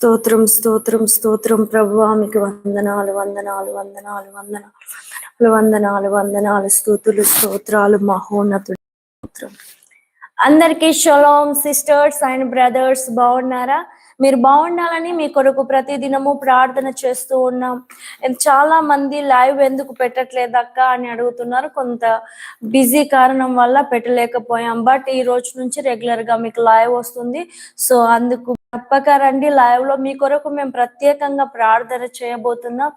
స్తోత్రం స్తోత్రం స్తోత్రం. ప్రభువా మీకు వందనాలు వందనాలు వందనాలు వందనాలు వందనాలు వందనాలు స్తోతులు స్తోత్రాలు మహోన్నతుడు స్తోత్రం. అందరికీ షలోం సిస్టర్స్ అండ్ బ్రదర్స్ బాగున్నారా? మీరు బాగుండాలని మీ కొరకు ప్రతి దినము ప్రార్థన చేస్తూ ఉన్నాం. చాలా మంది లైవ్ ఎందుకు పెట్టట్లేదు అక్క అని అడుగుతున్నారు. కొంత బిజీ కారణం వల్ల పెట్టలేకపోయాం. బట్ ఈ రోజు నుంచి రెగ్యులర్గా మీకు లైవ్ వస్తుంది. సో అందుకు తప్పక రండి. లైవ్లో మీ కొరకు మేము ప్రత్యేకంగా ప్రార్థన చేయబోతున్నాం.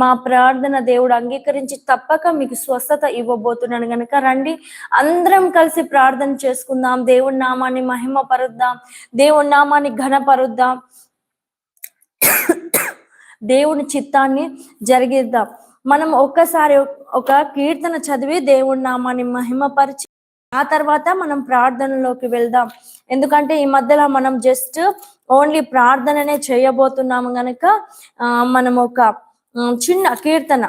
మా ప్రార్థన దేవుడు అంగీకరించి తప్పక మీకు స్వస్థత ఇవ్వబోతున్నాను కనుక రండి. అందరం కలిసి ప్రార్థన చేసుకుందాం. దేవుడి నామాన్ని మహిమ పరుద్దాం దేవుడి నామాన్ని ఘనపరుద్దాం. దేవుని చిత్తాన్ని జరిగిద్దాం. మనం ఒక్కసారి ఒక కీర్తన చదివి దేవుడి నామాన్ని మహిమపరిచి ఆ తర్వాత మనం ప్రార్థనలోకి వెళ్దాం. ఎందుకంటే ఈ మధ్యలో మనం జస్ట్ ఓన్లీ ప్రార్థననే చేయబోతున్నాము గనక మనం ఒక చిన్న కీర్తన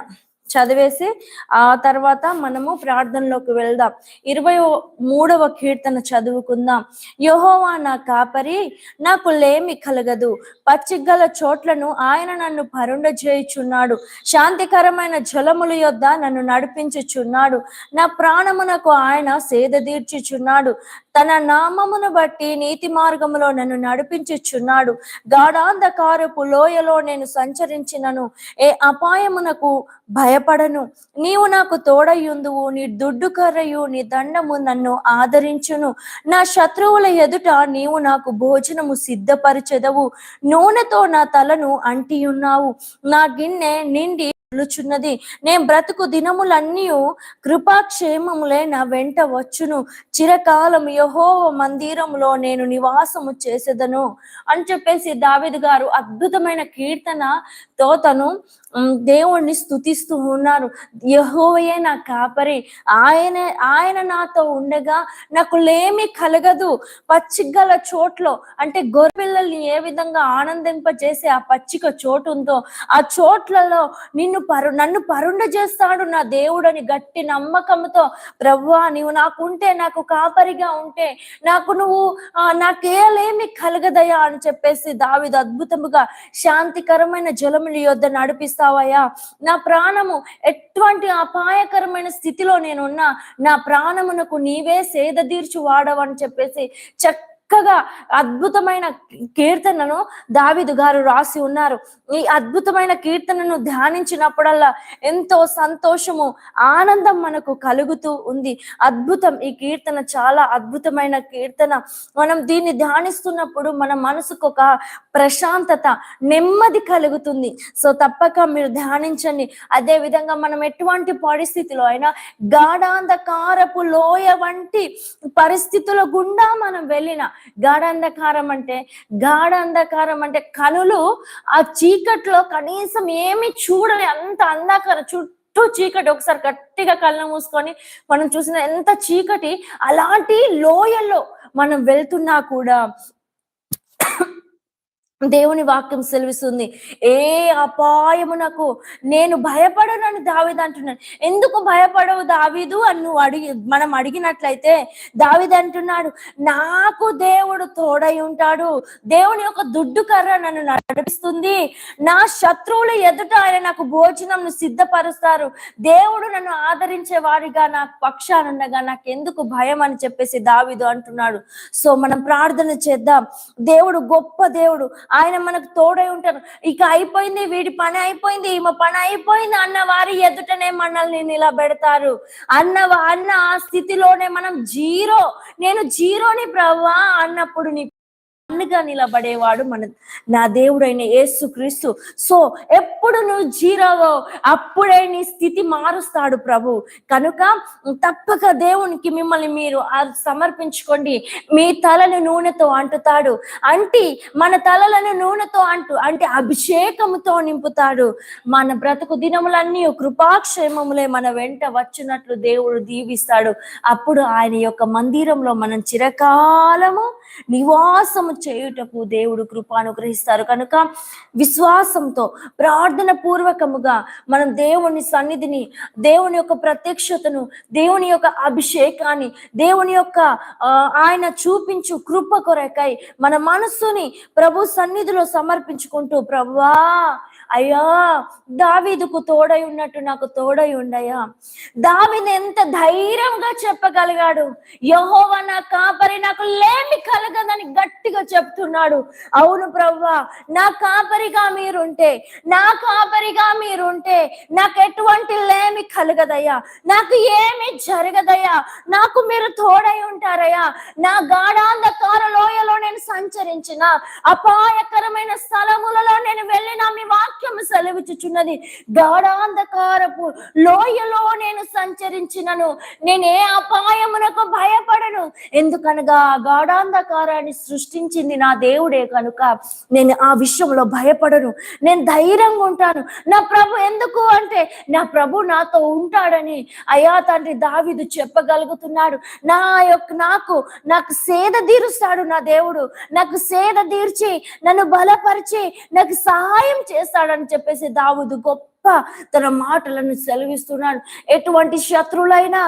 చదివేసి ఆ తర్వాత మనము ప్రార్థనలోకి వెళ్దాం. ఇరవై మూడవ కీర్తన చదువుకుందాం. యహోవా నా కాపరి నాకు లేమి కలగదు. పచ్చిగల చోట్లను ఆయన నన్ను పరుండ చేయుచున్నాడు శాంతికరమైన జలముల యొద్ద నన్ను నడిపించుచున్నాడు. నా ప్రాణమునకు ఆయన సేద తీర్చుచున్నాడు. తన నామమును బట్టి నీతి మార్గములో నన్ను నడిపించుచున్నాడు. గాఢాంధకారపు లోయలో నేను సంచరించినను. ఏ అపాయమునకు భయపడను. నీవు నాకు తోడయుందువు నీ దుడ్డు కర్రయు నీ దండము నన్ను ఆదరించును. నా శత్రువుల ఎదుట నీవు నాకు భోజనము సిద్ధపరిచెదవు. నూనెతో నా తలను అంటియున్నావు. నా గిన్నె నిండి చున్నది నేను బ్రతుకు దినములన్నీ కృపాక్షేమములే నా వెంట వచ్చును. చిరకాలం యహో మందిరములో నేను నివాసము చేసేదను. అని చెప్పేసి దావిద్ గారు అద్భుతమైన కీర్తనతో తను దేవుణ్ణి స్తుతిస్తూ ఉన్నారు. యహోవయే నా కాపరి. ఆయన ఆయన నాతో ఉండగా నాకు లేమి కలగదు. పచ్చిగల చోట్లో అంటే గొర్రెపిల్లల్ని ఏ విధంగా ఆనందింపజేసే ఆ పచ్చిక చోటు ఉందో ఆ చోట్లలో నిన్ను పరు నన్ను పరుండ చేస్తాడు నా దేవుడని గట్టి నమ్మకంతో ప్రవ్వా నీవు నాకుంటే నాకు కాపరిగా ఉంటే నాకు నువ్వు నాకేలేమి కలగదయా? అని చెప్పేసి దావిది అద్భుతముగా శాంతికరమైన జలములు యొద్ద నడిపిస్తావయ్యా. నా ప్రాణము ఎటువంటి అపాయకరమైన స్థితిలో నేనున్నా నా ప్రాణమునకు నీవే సేద తీర్చు వాడవని చెప్పేసి చక్కగా అద్భుతమైన కీర్తనను దావిదు గారు రాసి ఉన్నారు. ఈ అద్భుతమైన కీర్తనను ధ్యానించినప్పుడల్లా ఎంతో సంతోషము ఆనందం మనకు కలుగుతూ ఉంది. అద్భుతం. ఈ కీర్తన చాలా అద్భుతమైన కీర్తన. మనం దీన్ని ధ్యానిస్తున్నప్పుడు మన మనసుకు ఒక ప్రశాంతత నెమ్మది కలుగుతుంది. సో తప్పక మీరు ధ్యానించండి. అదే విధంగా మనం ఎటువంటి పరిస్థితిలో అయినా గాఢాంధకారపు లోయ వంటి పరిస్థితుల గుండా మనం వెళ్ళిన గాఢంధకారం అంటే? గాఢంధకారం అంటే కనులు ఆ చీకట్లో కనీసం ఏమి చూడని అంత అంధకారం చుట్టూ చీకటి. ఒకసారి గట్టిగా కళ్ళు మూసుకొని మనం చూసిన ఎంత చీకటి అలాంటి లోయల్లో మనం వెళ్తున్నా కూడా దేవుని వాక్యం సెలవిస్తుంది. ఏ అపాయమునకు నేను భయపడనని దావిద అంటున్నాను ఎందుకు భయపడవు దావీదు అని నువ్వు అడిగి మనం అడిగినట్లయితే దావిద అంటున్నాడు నాకు దేవుడు తోడై ఉంటాడు. దేవుని యొక్క దుడ్డు కర్ర నన్ను నడిపిస్తుంది. నా శత్రువుల ఎదుట ఆయన నాకు భోజనంను సిద్ధపరుస్తారు. దేవుడు నన్ను ఆదరించే వారిగా నా పక్షానుండగా నాకు ఎందుకు భయం అని చెప్పేసి దావిదు అంటున్నాడు. సో మనం ప్రార్థన చేద్దాం. దేవుడు గొప్ప దేవుడు. ఆయన మనకు తోడై ఉంటారు. ఇక అయిపోయింది వీడి పని అయిపోయింది ఈమె పని అయిపోయింది అన్న వారి ఎదుటనే మనల్ని నిలబెడతారు. అన్న అన్న ఆ స్థితిలోనే మనం జీరో. నేను జీరోని ప్రవ్వా అన్నప్పుడు నీ పన్నుగా నిలబడేవాడు మన నా దేవుడైన యేసు క్రీస్తు. సో ఎప్పుడు నువ్వు జీరోవో అప్పుడే నీ స్థితి మారుస్తాడు ప్రభు. కనుక తప్పక దేవునికి మిమ్మల్ని మీరు సమర్పించుకోండి. మీ తలను నూనెతో అంటుతాడు. అంటి మన తలలను నూనెతో అంటు అంటే అభిషేకముతో నింపుతాడు. మన బ్రతుకు దినములన్నీ కృపాక్షేమములే మన వెంట వచ్చినట్లు దేవుడు దీవిస్తాడు. అప్పుడు ఆయన యొక్క మందిరంలో మనం చిరకాలము నివాసము చేయుటకు దేవుడు కృప అనుగ్రహిస్తారు. కనుక విశ్వాసంతో ప్రార్థన పూర్వకముగా మనం దేవుని సన్నిధిని దేవుని యొక్క ప్రత్యక్షతను దేవుని యొక్క అభిషేకాన్ని దేవుని యొక్క ఆయన చూపించు కృప కొరకై మన మనస్సుని ప్రభు సన్నిధిలో సమర్పించుకుంటూ ప్రభువా అయ్యా దావీదుకు తోడై ఉన్నట్టు నాకు తోడై ఉండయా దావీదు ఎంత ధైర్యంగా చెప్పగలిగాడు. యహోవా నా కాపరి నాకు లేమి కలగదని గట్టిగా చెప్తున్నాడు. అవును ప్రవ్వా నా కాపరిగా మీరుంటే నా కాపరిగా మీరుంటే నాకు ఎటువంటి లేమి కలగదయ్యా. నాకు ఏమి జరగదయ్యా. నాకు మీరు తోడై ఉంటారయ్యా. నా గాఢాంధకార లోయలో నేను సంచరించిన అపాయకరమైన స్థలములలో నేను వెళ్ళిన మీ వాక్యము సెలవిచ్చుచున్నది. గాఢాంధకారపు లోయలో నేను సంచరించినను. నేను ఏ అపాయమునకు భయపడను. ఎందుకనగా గాఢాంధకారాన్ని సృష్టించింది నా దేవుడే కనుక నేను ఆ విషయంలో భయపడను. నేను ధైర్యంగా ఉంటాను. నా ప్రభు ఎందుకు అంటే నా ప్రభు నాతో ఉంటాడని అయా తండ్రి దావిదు చెప్పగలుగుతున్నాడు. నా యొక్క నాకు నాకు సేద తీరుస్తాడు నా దేవుడు. నాకు సేద తీర్చి నన్ను బలపరిచి నాకు సహాయం చేస్తాడని చెప్పేసి దావుదు గొప్ప తన మాటలను సెలవిస్తున్నాడు. ఎటువంటి శత్రువులైనా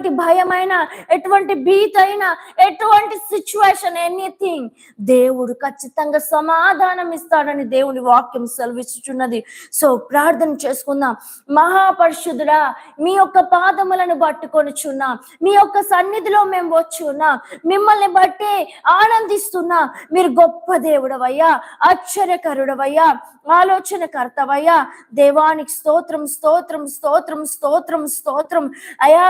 ఎటువంటి భయమైన ఎటువంటి భీతైన ఎటువంటి సిచ్యువేషన్ ఎనీథింగ్ దేవుడు ఖచ్చితంగా సమాధానం ఇస్తాడని దేవుని వాక్యం సెలవిస్తున్నది సో ప్రార్థన చేసుకుందాం. మహాపరిశుద్ధుడా మీ యొక్క పాదములను పట్టుకొని చున్నా మీ యొక్క సన్నిధిలో మేము వచ్చి ఉన్నాం మిమ్మల్ని బట్టి ఆనందిస్తున్నా మీరు గొప్ప దేవుడవయ్యా ఆశ్చర్యకరుడవయ్యా ఆలోచనకర్తవయ్యా దేవానికి స్తోత్రం స్తోత్రం స్తోత్రం స్తోత్రం స్తోత్రం. అయా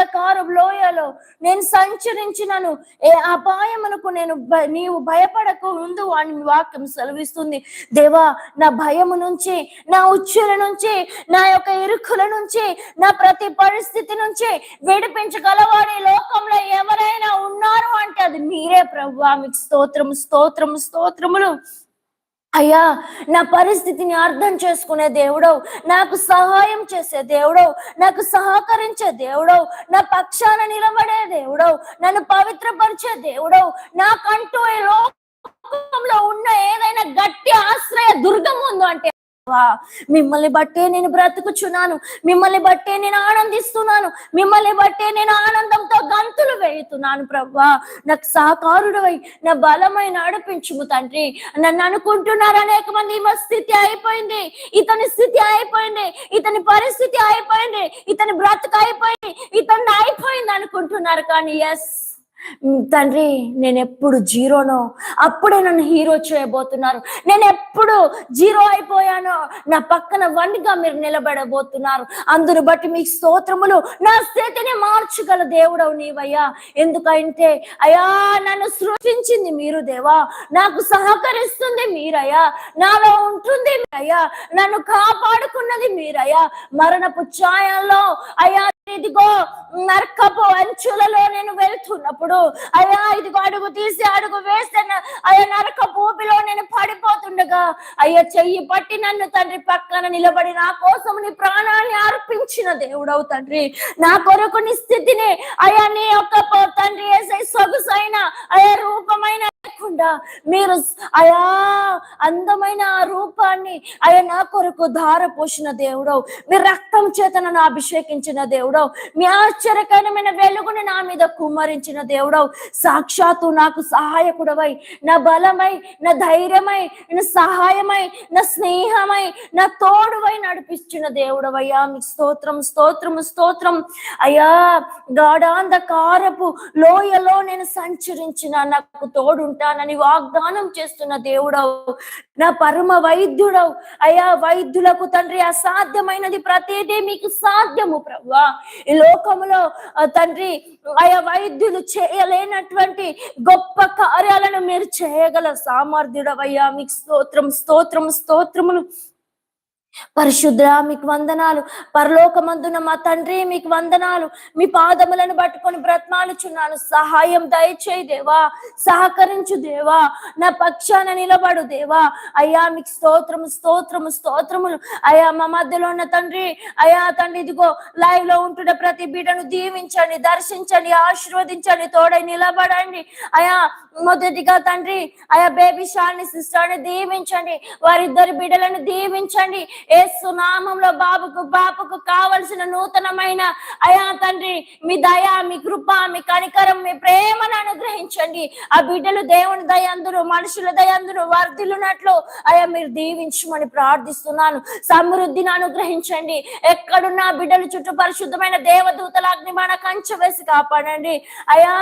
అంధకారు లోయలో నేను సంచరించినను. ఏ అపాయమునకు నేను నీవు భయపడకు ముందు వాని వాక్యం సెలవిస్తుంది. దేవా నా భయము నుంచి నా ఉచ్చుల నుంచి నా యొక్క ఇరుకుల నుంచి నా ప్రతి పరిస్థితి నుంచి విడిపించగలవాడు ఈ లోకంలో ఎవరైనా ఉన్నారు అంటే అది మీరే ప్రభు మీకు స్తోత్రం స్తోత్రం స్తోత్రములు. అయ్యా నా పరిస్థితిని అర్థం చేసుకునే దేవుడవు నాకు సహాయం చేసే దేవుడవు నాకు సహకరించే దేవుడవు నా పక్షాన నిలబడే దేవుడవు నన్ను పవిత్రపరిచే దేవుడవు నాకంటూ ఈ లోకంలో ఉన్న ఏదైనా గట్టి ఆశ్రయ దుర్గం ఉందో అంటే మిమ్మల్ని బట్టే నేను బ్రతుకుచున్నాను. మిమ్మల్ని బట్టే నేను ఆనందిస్తున్నాను. మిమ్మల్ని బట్టే నేను ఆనందంతో గంతులు వేయుతున్నాను ప్రభా. నాకు సహకారుడవై నా బలమై నడిపించుము తండ్రి. నన్ను అనుకుంటున్నారు అనేక మంది స్థితి అయిపోయింది. ఇతని స్థితి అయిపోయింది. ఇతని పరిస్థితి అయిపోయింది. ఇతని బ్రతుకు అయిపోయింది. ఇతని అయిపోయింది అనుకుంటున్నారు కానీ ఎస్. తండ్రి నేను ఎప్పుడు జీరోనో? అప్పుడే నన్ను హీరో చేయబోతున్నారు. నేను ఎప్పుడు జీరో అయిపోయానో? నా పక్కన వన్గా మీరు నిలబడబోతున్నారు. అందును బట్టి మీ స్తోత్రములు నా స్థితిని మార్చగల దేవుడవు నీవయ్యా. ఎందుకంటే అయ్యా నన్ను సృష్టించింది మీరు దేవా. నాకు సహకరిస్తుంది మీరయ్యా. నాలో ఉంటుంది అయ్యా నన్ను కాపాడుకున్నది మీరయ్యా. మరణపు ఛాయల్లో అయ్యా ఇదిగో నరకపు అంచులలో నేను వెళ్తున్నప్పుడు అయ్యా ఇదిగో అడుగు తీసి అడుగు వేస్తే అయ్యా నరక భూమిలో నేను పడిపోతుండగా అయ్యా చెయ్యి పట్టి నన్ను తండ్రి పక్కన నిలబడి నా కోసం నీ ప్రాణాన్ని అర్పించిన దేవుడవు తండ్రి. నా కొరకు నీ స్థితిని అయ్యా నీ యొక్క తండ్రి వేసే సొగుసైన అయ్యా రూపమైన లేకుండా మీరు అయా అందమైన ఆ రూపాన్ని అయ్యా నా కొరకు ధార పోసిన దేవుడవు. మీ రక్తం చేత నన్ను అభిషేకించిన దేవుడవు. మీ ఆశ్చర్యకరమైన వెలుగుని నా మీద కుమ్మరించిన దేవుడవు. సాక్షాత్తు నాకు సహాయకుడవై నా బలమై నా ధైర్యమై నా సహాయమై నా స్నేహమై నా తోడువై నడిపించిన దేవుడవయ్యా. మీ స్తోత్రం స్తోత్రం స్తోత్రం. అయ్యా గాఢాంధకారపు లోయలో నేను సంచరించిన నాకు తోడుంటానని వాగ్దానం చేస్తున్న దేవుడవు. నా పరమ వైద్యుడవు. అయా వైద్యులకు తండ్రి అసాధ్యమైనది ప్రతిదీ మీకు సాధ్యము ప్రభా ఈ లోకములో తండ్రి ఆయా వైద్యులు చేయలేనటువంటి గొప్ప కార్యాలను మీరు చేయగల సామర్థ్యుడవయ్యా. మీకు స్తోత్రం స్తోత్రం స్తోత్రములు పరిశుద్ర మీకు వందనాలు. పరలోకమందున మా తండ్రి మీకు వందనాలు. మీ పాదములను పట్టుకొని బ్రతమాలుచున్నాను. సహాయం దయచేయి దేవా. సహకరించు దేవా. నా పక్షాన నిలబడు దేవా. అయ్యా మీకు స్తోత్రము స్తోత్రము స్తోత్రములు. అయ్యా మా మధ్యలో ఉన్న తండ్రి అయ్యా తండ్రి ఇదిగో లైవ్లో ఉంటున్న ప్రతి బిడ్డను దీవించండి దర్శించండి ఆశీర్వదించండి తోడై నిలబడండి. అయా మొదటిగా తండ్రి అయా బేబీ షాన్ని సిస్టర్ని దీవించండి. వారిద్దరి బిడ్డలను దీవించండి. ఏసు నామంలో బాబుకు బాపుకు కావలసిన నూతనమైన అయా తండ్రి మీ దయ మీ కృప మీ కనికరం మీ ప్రేమను అనుగ్రహించండి. ఆ బిడ్డలు దేవుని దయందును మనుషుల దయందును వర్ధిల్లునట్లు అయా మీరు దీవించమని ప్రార్థిస్తున్నాను. సమృద్ధిని అనుగ్రహించండి. ఎక్కడున్న బిడ్డలు చుట్టూ పరిశుద్ధమైన దేవదూతల అగ్నిమాన కంచె వేసి కాపాడండి. అయా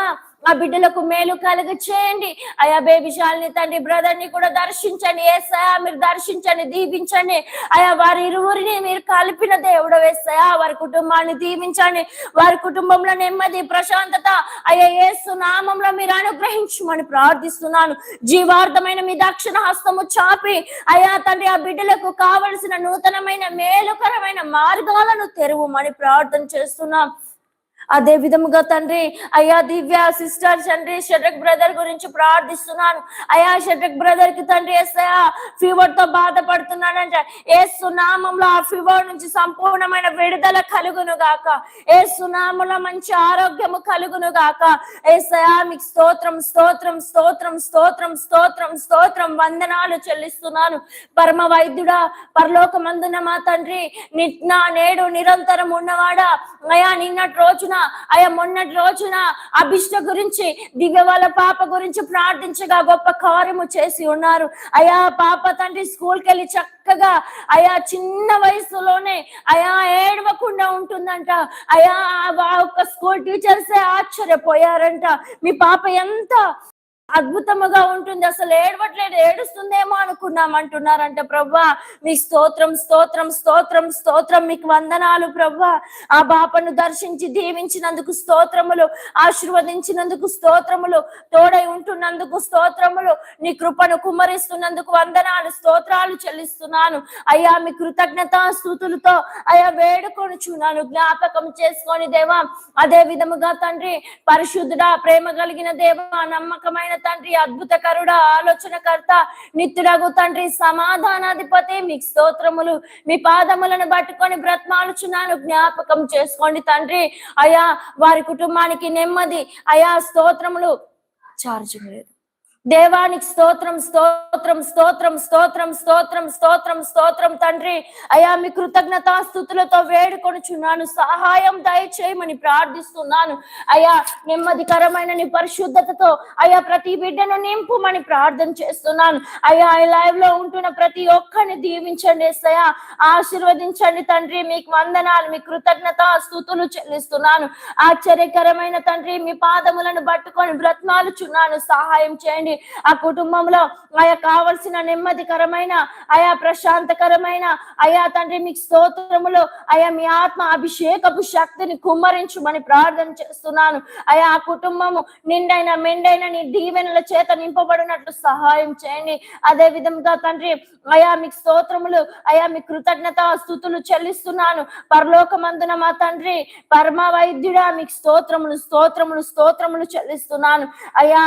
ఆ బిడ్డలకు మేలు కలుగ చేయండి అయా బేబీ శాలిని తండ్రి బ్రదర్ని కూడా దర్శించండి. ఏసయా మీరు దర్శించండి దీపించండి అయా వారి ఇరువురిని మీరు కలిపిన దేవుడు వేస్తాయా వారి కుటుంబాన్ని దీవించండి. వారి కుటుంబంలో నెమ్మది ప్రశాంతత. అయ్యా ఏసు నామంలో మీరు అనుగ్రహించమని ప్రార్థిస్తున్నాను. జీవార్థమైన మీ దక్షిణ హస్తము చాపి అయా తండ్రి ఆ బిడ్డలకు కావలసిన నూతనమైన మేలుకరమైన మార్గాలను తెరువుమని ప్రార్థన చేస్తున్నాం. అదే విధముగా తండ్రి అయ్యా దివ్య సిస్టర్ తండ్రి షడ్రక్ బ్రదర్ గురించి ప్రార్థిస్తున్నాను. అయ్యా షడ్రక్ బ్రదర్కి తండ్రి ఏసయా ఫీవర్తో బాధపడుతున్నాడంట ఏ సునామంలో ఆ ఫీవర్ నుంచి సంపూర్ణమైన విడుదల కలుగును గాక. ఏ సునామంలో మంచి ఆరోగ్యము కలుగును గాక. ఏసయా మీకు స్తోత్రం స్తోత్రం స్తోత్రం స్తోత్రం స్తోత్రం స్తోత్రం వందనాలు చెల్లిస్తున్నాను. పరమ వైద్యుడా పరలోకమందున మా తండ్రి నిన్న నేడు నిరంతరం ఉన్నవాడా. అయా నిన్నటి రోజున అయా మొన్నటి రోజున అభిష్ట గురించి దివ్య పాప గురించి ప్రార్థించగా గొప్ప కార్యము చేసి ఉన్నారు. అయా పాప తండ్రి స్కూల్కి వెళ్ళి చక్కగా అయా చిన్న వయసులోనే అయా ఏడవకుండా ఉంటుందంట. అయా ఆ ఒక్క స్కూల్ టీచర్సే ఆశ్చర్యపోయారంట. మీ పాప ఎంత అద్భుతముగా ఉంటుంది. అసలు ఏడవట్లేదు ఏడుస్తుందేమో అనుకున్నాం అంటున్నారంట ప్రవ్వా. మీ స్తోత్రం స్తోత్రం స్తోత్రం స్తోత్రం మీకు వందనాలు ప్రవ్వా. ఆ బాపను దర్శించి దీవించినందుకు స్తోత్రములు ఆశీర్వదించినందుకు స్తోత్రములు తోడై ఉంటున్నందుకు స్తోత్రములు నీ కృపను కుమ్మరిస్తున్నందుకు వందనాలు స్తోత్రాలు చెల్లిస్తున్నాను. అయ్యా మీ కృతజ్ఞత స్థుతులతో అయ్యా వేడుకొనుచున్నాను జ్ఞాపకం చేసుకొని దేవా. అదే విధముగా తండ్రి పరిశుద్ధుడా ప్రేమ కలిగిన దేవా నమ్మకమైన తండ్రి అద్భుతకరుడ ఆలోచనకర్త నిత్యుడగు తండ్రి సమాధానాధిపతి. మీకు స్తోత్రములు మీ పాదములను పట్టుకొని బ్రతమాలుచున్నాను. జ్ఞాపకం చేసుకోండి తండ్రి. అయా వారి కుటుంబానికి నెమ్మది. అయా స్తోత్రములు. చార్జింగ్ లేదు. దేవానికి స్తోత్రం స్తోత్రం స్తోత్రం స్తోత్రం స్తోత్రం స్తోత్రం స్తోత్రం తండ్రి. అయా మీ కృతజ్ఞతా స్థుతులతో వేడుకొనుచున్నాను. సహాయం దయచేయమని ప్రార్థిస్తున్నాను. అయా నెమ్మదికరమైన నీ పరిశుద్ధతతో అయా ప్రతి బిడ్డను నింపుమని ప్రార్థన చేస్తున్నాను. అయా ఈ లైవ్లో ఉంటున్న ప్రతి ఒక్కరిని దీవించండి సయా ఆశీర్వదించండి తండ్రి. మీకు వందనాలు మీ కృతజ్ఞత స్థుతులు చెల్లిస్తున్నాను. ఆశ్చర్యకరమైన తండ్రి మీ పాదములను పట్టుకొని బ్రత్మాలుచున్నాను. సహాయం చేయండి. ఆ కుటుంబంలో ఆయా కావలసిన నెమ్మదికరమైన ఆయా ప్రశాంతకరమైన అయా తండ్రి మీకు స్తోత్రములో అయా మీ ఆత్మ అభిషేకపు శక్తిని కుమ్మరించుమని ప్రార్థన చేస్తున్నాను. అయా ఆ కుటుంబము నిండైన మెండైన నీ దీవెనల చేత నింపబడినట్లు సహాయం చేయండి. అదే విధంగా తండ్రి అయా మీకు స్తోత్రములు అయా మీ కృతజ్ఞత స్థుతులు చెల్లిస్తున్నాను. పరలోకమందున మా తండ్రి పరమ వైద్యుడా మీకు స్తోత్రములు స్తోత్రములు స్తోత్రములు చెల్లిస్తున్నాను. అయా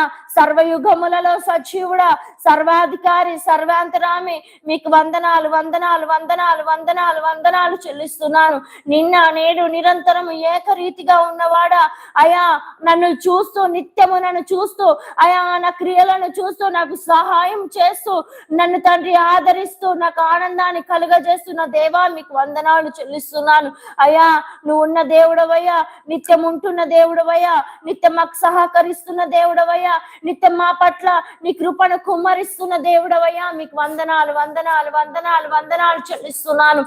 సర్వయుగములలో సజీవుడా సర్వాధికారి సర్వాంతరామి మీకు వందనాలు వందనాలు వందనాలు వందనాలు వందనాలు చెల్లిస్తున్నాను. నిన్న నేడు నిరంతరం ఏకరీతిగా ఉన్నవాడా? అయా నన్ను చూస్తూ నిత్యము నన్ను చూస్తూ అయా నా క్రియలను చూస్తూ నాకు సహాయం చేస్తూ నన్ను తండ్రి ఆదరిస్తూ నాకు ఆనందాన్ని కలుగజేస్తున్న దేవా మీకు వందనాలు చెల్లిస్తున్నాను. అయ్యా నువ్వు ఉన్న దేవుడవయ్యా నిత్యం ఉంటున్న దేవుడవయ్యా నిత్యం మాకు సహకరిస్తున్న దేవుడవయ్యా నిత్యం మా పట్ల నీ కృపను కుమ్మరిస్తున్న దేవుడవయ్యా. మీకు వందనాలు వందనాలు వందనాలు వందనాలు చెల్లిస్తున్నాను.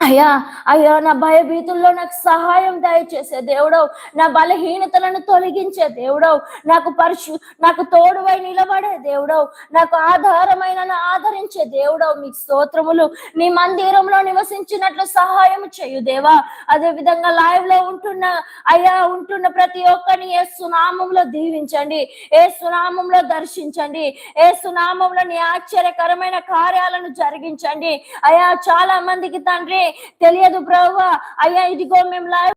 అయ్యా అయ్యా నా భయభీతుల్లో నాకు సహాయం దయచేసే దేవుడవు. నా బలహీనతలను తొలగించే దేవుడవు. నాకు పరిశు నాకు తోడువై నిలబడే దేవుడవు. నాకు ఆధారమైన ఆదరించే దేవుడవు. మీ స్తోత్రములు నీ మందిరంలో నివసించినట్లు సహాయం చేయు దేవా. అదే విధంగా లైవ్లో ఉంటున్న అయ్యా ఉంటున్న ప్రతి ఒక్కరిని ఏ సునామంలో దీవించండి. ఏ సునామంలో దర్శించండి. ఏ సునామంలో నీ ఆశ్చర్యకరమైన కార్యాలను జరిగించండి. అయ్యా చాలా మందికి తండ్రి తెలియదు ప్రభా. అయ్యా ఇదిగో మేము లైవ్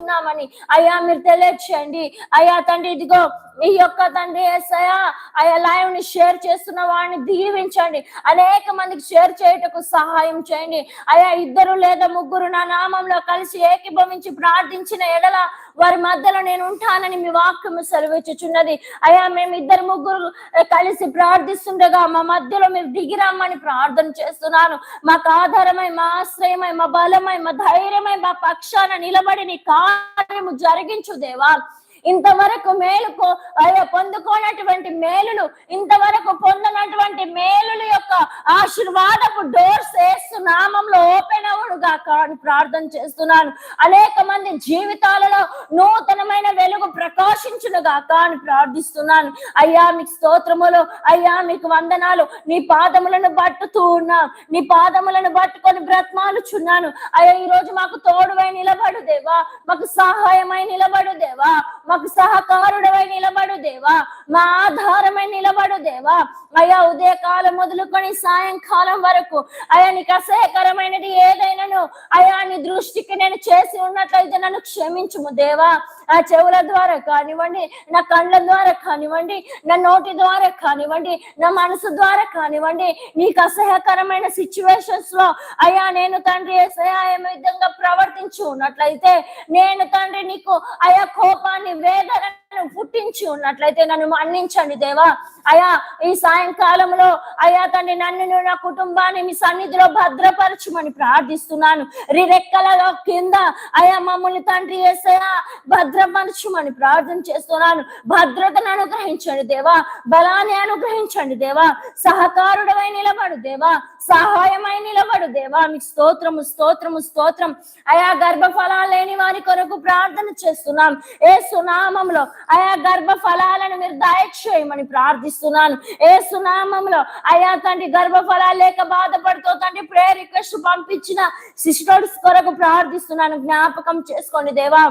ఉన్నామని. అయ్యా మీరు తెలియచేయండి. అయ్యా తండ్రి ఇదిగో ఈ యొక్క తండ్రి ఏసయా అయ్యా లైవ్ని షేర్ చేస్తున్న వాడిని దీవించండి. అనేక మందికి షేర్ చేయటకు సహాయం చేయండి. అయ్యా ఇద్దరు లేదా ముగ్గురు నా నామంలో కలిసి ఏకీభవించి ప్రార్థించిన ఎడల వారి మధ్యలో నేను ఉంటానని మీ వాక్యము సెలవిచ్చుచున్నది. అయ్యా మేము ఇద్దరు ముగ్గురు కలిసి ప్రార్థిస్తుండగా మా మధ్యలో మీరు దిగిరమ్మని ప్రార్థన చేస్తున్నాను. మాకు ఆధారమై మా ఆశ్రయమై మా బలమై మా ధైర్యమై మా పక్షాన నిలబడి నీ కార్యము జరిగించు దేవా. ఇంతవరకు మేలుకు పొందుకోనటువంటి మేలులు ఇంతవరకు పొందనటువంటి మేలుల యొక్క ఆశీర్వాదపు డోర్స్ ఏసు నామంలో ఓపెన్ అవుడుగా అని ప్రార్థన చేస్తున్నాను. అనేక మంది జీవితాలలో నూతనమైన వెలుగు ప్రకాశించునుగా అని ప్రార్థిస్తున్నాను. అయ్యా మీకు స్తోత్రములు అయ్యా మీకు వందనాలు. నీ పాదములను పట్టుతూ ఉన్నాం. నీ పాదములను పట్టుకొని బ్రతమాలుచున్నాను. అయ్యా ఈ రోజు మాకు తోడువై నిలబడు దేవా. మాకు సహాయమై నిలబడు దేవా. మాకు సహకారుడవై నిలబడు దేవా. మా ఆధారమై నిలబడు దేవా. అయ్యా ఉదయకాలం మొదలుకొని సాయంకాలం వరకు అయ్యా నీకు అసహ్యకరమైనది ఏదైనాను అయ్యా నీ దృష్టికి నేను చేసి ఉన్నట్లయితే నన్ను క్షమించుము దేవా. ఆ చెవుల ద్వారా కానివ్వండి నా కళ్ళ ద్వారా కానివ్వండి నా నోటి ద్వారా కానివ్వండి నా మనసు ద్వారా కానివ్వండి నీకు అసహ్యకరమైన సిచ్యువేషన్స్లో అయ్యా నేను తండ్రి ఏ విధంగా ప్రవర్తించి ఉన్నట్లయితే నేను తండ్రి నీకు అయా కోపాన్ని cerveja వేదనను పుట్టించి ఉన్నట్లయితే నన్ను మన్నించండి దేవా. అయా ఈ సాయంకాలంలో అయా తండ్రి నన్ను నా కుటుంబాన్ని మీ సన్నిధిలో భద్రపరచమని ప్రార్థిస్తున్నాను. రిరెక్కల కింద అయా మమ్మల్ని తండ్రి ఏసయా భద్రపరచమని ప్రార్థన చేస్తున్నాను. భద్రతను అనుగ్రహించండి దేవా. బలాన్ని అనుగ్రహించండి దేవా. సహకారుడమై నిలబడు దేవా. సహాయమై నిలబడు దేవా. మీకు స్తోత్రము స్తోత్రము స్తోత్రం. అయా గర్భఫలాలు లేని వారి కొరకు ప్రార్థన చేస్తున్నాం. ఏ సునామంలో అయా గర్భ ఫలాలను మీరు దయచేయమని ప్రార్థిస్తున్నాను. ఏ సునామంలో అయా తండ్రి గర్భ ఫలాలు లేక బాధపడుతూ తండ్రి ప్రేయర్ రిక్వెస్ట్ పంపించిన సిస్టర్స్ కొరకు ప్రార్థిస్తున్నాను. జ్ఞాపకం చేసుకోండి దేవా.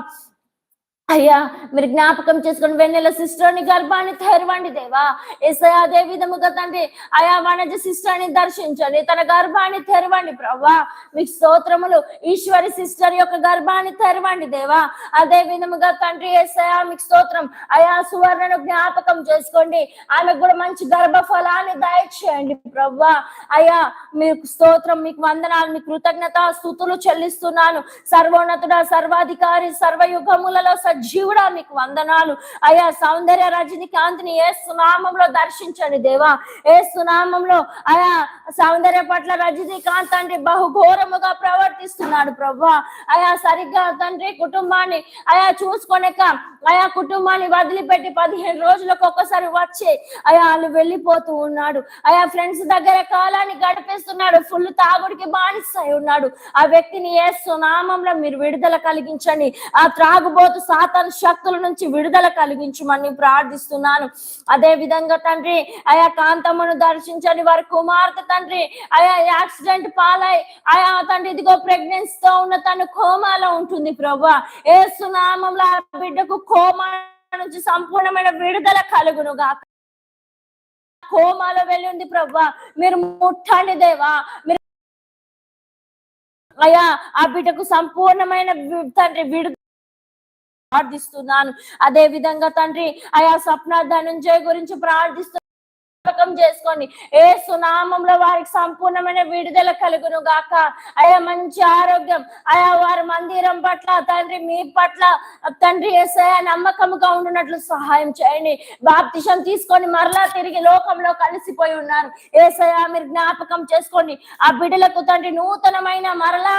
అయ్యా మీరు జ్ఞాపకం చేసుకుని వెన్నెల సిస్టర్ని గర్భాన్ని తెరవండి దేవా. ఎస్ఐ అదే విధముగా తండ్రి అయా వనజ సిస్టర్ని దర్శించండి. తన గర్భాన్ని తెరవండి ప్రవ్వా. మీకు స్తోత్రములు ఈశ్వరి సిస్టర్ యొక్క గర్భాన్ని తెరవండి దేవా. అదే విధముగా తండ్రి ఎస్ఐ మీకు స్తోత్రం. అయా సువర్ణను జ్ఞాపకం చేసుకోండి. ఆమెకు కూడా మంచి గర్భ ఫలాన్ని దయచేయండి ప్రవ్వా. అయ్యా మీకు స్తోత్రం మీకు వందనాలు మీ కృతజ్ఞత స్థుతులు చెల్లిస్తున్నాను. సర్వోన్నతుడ సర్వాధికారి సర్వయుగములలో సజ్జ జీవుడా మీకు వందనాలు. అయ్యా సౌందర్య రజనీకాంతిని ఏ సునామంలో దర్శించండి దేవా. ఏ సునామంలో అయా సౌందర్య పట్ల రజనీకాంత్ తండ్రి బహుఘోరముగా ప్రవర్తిస్తున్నాడు ప్రభా. అయా సరిగ్గా తండ్రి కుటుంబాన్ని అయా చూసుకొనక అయా కుటుంబాన్ని వదిలిపెట్టి పదిహేను రోజులకు ఒక్కసారి వచ్చి అయా వాళ్ళు వెళ్ళిపోతూ ఉన్నాడు. అయా ఫ్రెండ్స్ దగ్గర కాలాన్ని గడిపేస్తున్నాడు. ఫుల్ తాగుడికి బానిస అయి ఉన్నాడు. ఆ వ్యక్తిని ఏ సునామంలో మీరు విడుదల కలిగించండి. ఆ త్రాగుబోతు సాతాన్ శక్తుల నుంచి విడుదల కలిగించమని ప్రార్థిస్తున్నాను. అదే విధంగా తండ్రి ఆయా కాంతమ్మను దర్శించని వారి కుమార్తె తండ్రి ఆయా యాక్సిడెంట్ పాలై ఆయా తండ్రి ఇదిగో ప్రెగ్నెన్సీ తో ఉన్న తను కోమాలో ఉంటుంది ప్రభా. ఏ సునామంలో ఆ బిడ్డకు కోమా నుంచి సంపూర్ణమైన విడుదల కలుగును గాక. కోమాలో వెళ్ళి ఉంది ప్రభా. మీరు ముట్టండి దేవా. మీరు అయ్యా ఆ బిడ్డకు సంపూర్ణమైన తండ్రి విడుదల ప్రార్థిస్తున్నాను. అదే విధంగా తండ్రి ఆయా స్వప్న ధనుంజయ్ గురించి ప్రార్థిస్తూ చేసుకోండి ఏ సునామంలో వారికి సంపూర్ణమైన విడుదల కలుగును గాక. అయా మంచి ఆరోగ్యం. అయా వారి మందిరం పట్ల తండ్రి మీ పట్ల తండ్రి ఏసయ నమ్మకముగా ఉండునట్లు సహాయం చేయండి. బాప్తిషం తీసుకొని మరలా తిరిగి లోకంలో కలిసిపోయి ఉన్నారు. ఏసయ మీరు జ్ఞాపకం చేసుకోండి. ఆ బిడ్డలకు తండ్రి నూతనమైన మరలా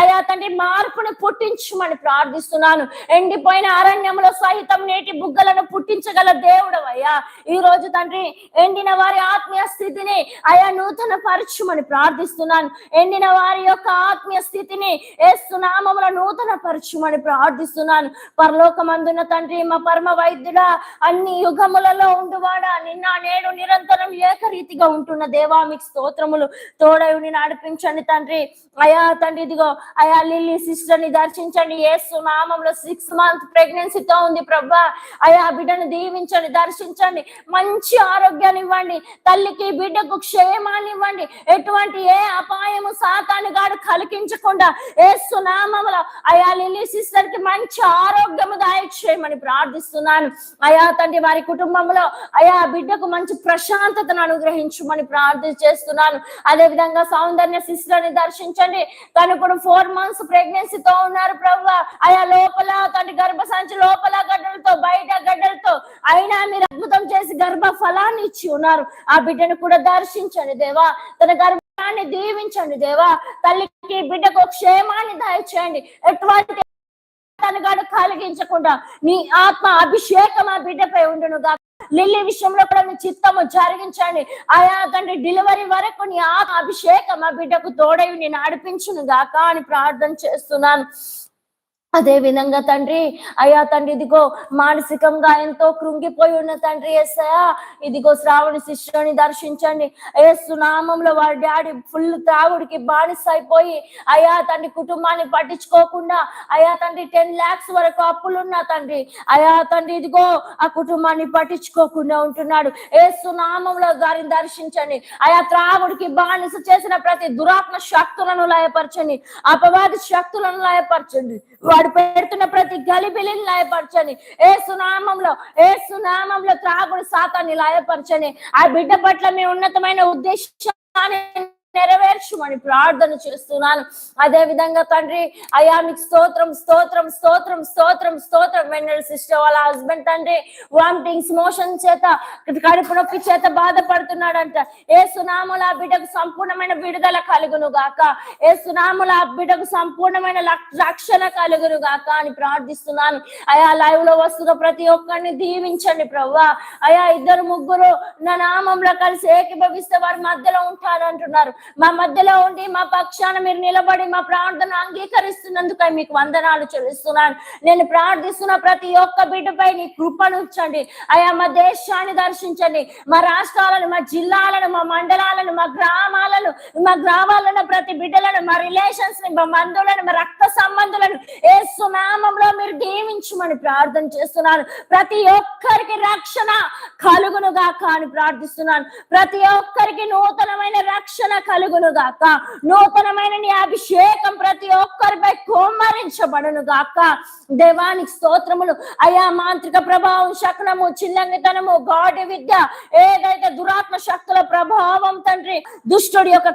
అయా తండ్రి మార్పును పుట్టించమని ప్రార్థిస్తున్నాను. ఎండిపోయిన అరణ్యంలో సహితం నేటి బుగ్గలను పుట్టించగల దేవుడు అయ్యా ఈ రోజు తండ్రి ఎండిన వారి ఆత్మీయ స్థితిని అయా నూతన పరచుమని ప్రార్థిస్తున్నాను. ఎండిన వారి యొక్క ఆత్మీయ స్థితిని ఏసునామముల నూతన పరచుమని ప్రార్థిస్తున్నాను. పరలోకమందున తండ్రి మా పరమ వైద్యుడా అన్ని యుగములలో ఉండువాడా? నిన్న నేడు నిరంతరం ఏకరీతిగా ఉంటున్న దేవా మీకు స్తోత్రములు. తోడయుని నడిపించండి తండ్రి. అయా తండ్రి ఇదిగో అయా లిల్లీ సిస్టర్ని దర్శించండి. ఏసు నామంలో సిక్స్ మంత్ ప్రెగ్నెన్సీతో ఉంది ప్రభా. అయా బిడ్డను దీవించండి దర్శించండి. మంచి ఆరోగ్యాన్ని ఇవ్వండి. తల్లికి బిడ్డకు క్షేమాన్ని ఇవ్వండి. ఎటువంటి ఏ అపాయము సాతాను గాడు కలిగించకుండా ఏసు నామములో అయా లిల్లీ సిస్టర్కి మంచి ఆరోగ్యము దాయక్షేయమని ప్రార్థిస్తున్నాను. అయా తండ్రి వారి కుటుంబంలో అయా బిడ్డకు మంచి ప్రశాంతతను అనుగ్రహించమని ప్రార్థన చేస్తున్నాను అదే విధంగా సౌందర్య సిస్టర్ని దర్శించండి. తను కూడా ఫోర్ మంత్స్ ప్రెగ్నెన్సీతో ఉన్నారు ప్రభు అయా లోపల తండ్రి గర్భసంచి లోపల గడ్డలతో బయట గడ్డలతో అయినా మీరు అద్భుతం చేసి గర్భ ఫలాన్ని ఇచ్చి ఉన్నారు. ఆ బిడ్డను కూడా దర్శించండి దేవా. తన గర్భాన్ని దీవించండి దేవా. తల్లికి బిడ్డకు క్షేమాన్ని దయచేయండి. ఎటువంటి తనగాడు కలిగించకుండా నీ ఆత్మ అభిషేకం ఆ బిడ్డపై ఉండును లిల్లీ విషయంలో కూడా మీ చిత్తము జరిగించండి. ఆయా తండ్రి డెలివరీ వరకు నీ ఆ అభిషేకం ఆ బిడ్డకు తోడై నేను నడిపించును గాక అని ప్రార్థన చేస్తున్నాను. అదే విధంగా తండ్రి అయ్యా తండ్రి ఇదిగో మానసికంగా ఎంతో కృంగిపోయి ఉన్న తండ్రి ఎస్సయా ఇదిగో శ్రావణ శిష్యుని దర్శించండి. ఏ సునామంలో వాడి డాడీ ఫుల్ త్రాగుడికి బానిస అయిపోయి అయ్యా తండ్రి కుటుంబాన్ని పట్టించుకోకుండా అయ్యా తండ్రి టెన్ లాక్స్ వరకు అప్పులున్నా తండ్రి అయ్యా తండ్రి ఇదిగో ఆ కుటుంబాన్ని పట్టించుకోకుండా ఉంటున్నాడు. ఏ సునామంలో గారిని దర్శించండి. అయా త్రాగుడికి బానిస చేసిన ప్రతి దురాత్మ శక్తులను లయపరచండి. అపవాది శక్తులను లయపరచండి. వాడు పెడుతున్న ప్రతి గలిబిలిని లయపరచని. ఏ సునామంలో ఏ సునామంలో త్రాగుడు సాతాన్ని లయపరచని. ఆ బిడ్డ పట్ల మీ ఉన్నతమైన ఉద్దేశాన్ని నెరవేర్చమని ప్రార్థన చేస్తున్నాను. అదే విధంగా తండ్రి అయా మీకు స్తోత్రం స్తోత్రం స్తోత్రం స్తోత్రం స్తోత్రం. వెన్నెల సిస్టర్ వాళ్ళ హస్బెండ్ తండ్రి వామిటింగ్స్ మోషన్ చేత కడుపు నొప్పి చేత బాధపడుతున్నాడంట. ఏ సునాముల బిడ్డకు సంపూర్ణమైన విడుదల కలుగును గాక. ఏ సునాముల బిడ్డకు సంపూర్ణమైన లక్- రక్షణ కలుగును గాక అని ప్రార్థిస్తున్నాను. అయా లైవ్లో వస్తున్న ప్రతి ఒక్కరిని దీవించండి ప్రవ్వా. అయా ఇద్దరు ముగ్గురు నా నామంలో కలిసి ఏకీభవిస్తే వారి మధ్యలో ఉంటారు అంటున్నారు మా మధ్యలో ఉండి మా పక్షాన మీరు నిలబడి మా ప్రార్థన అంగీకరిస్తున్నందుకు మీకు వందనాలు చెల్లిస్తున్నాను. నేను ప్రార్థిస్తున్న ప్రతి ఒక్క బిడ్డపై నీ కృపను ఉంచండి. అయా మా దేశాన్ని దర్శించండి. మా రాష్ట్రాలను మా జిల్లాలను మా మండలాలను మా గ్రామాలను మా గ్రామాలను ప్రతి బిడ్డలను మా రిలేషన్స్ని మా మందులను మా రక్త సంబంధులను ఏ సునామంలో మీరు దీవించమని ప్రార్థన చేస్తున్నాను. ప్రతి ఒక్కరికి రక్షణ కలుగునుగా కాని ప్రార్థిస్తున్నాను. ప్రతి ఒక్కరికి నూతనమైన రక్షణ కలుగును గాక నూతనమైన నీ అభిషేకం ప్రతి ఒక్కరిపై కుమ్మరించబడును గాక. దేవానికి స్తోత్రములు. అయా మాంత్రిక ప్రభావం శకనము చిల్లంగితనము గాడి విద్య ఏదైతే దురాత్మ శక్తుల ప్రభావం తండ్రి దుష్టుడి యొక్క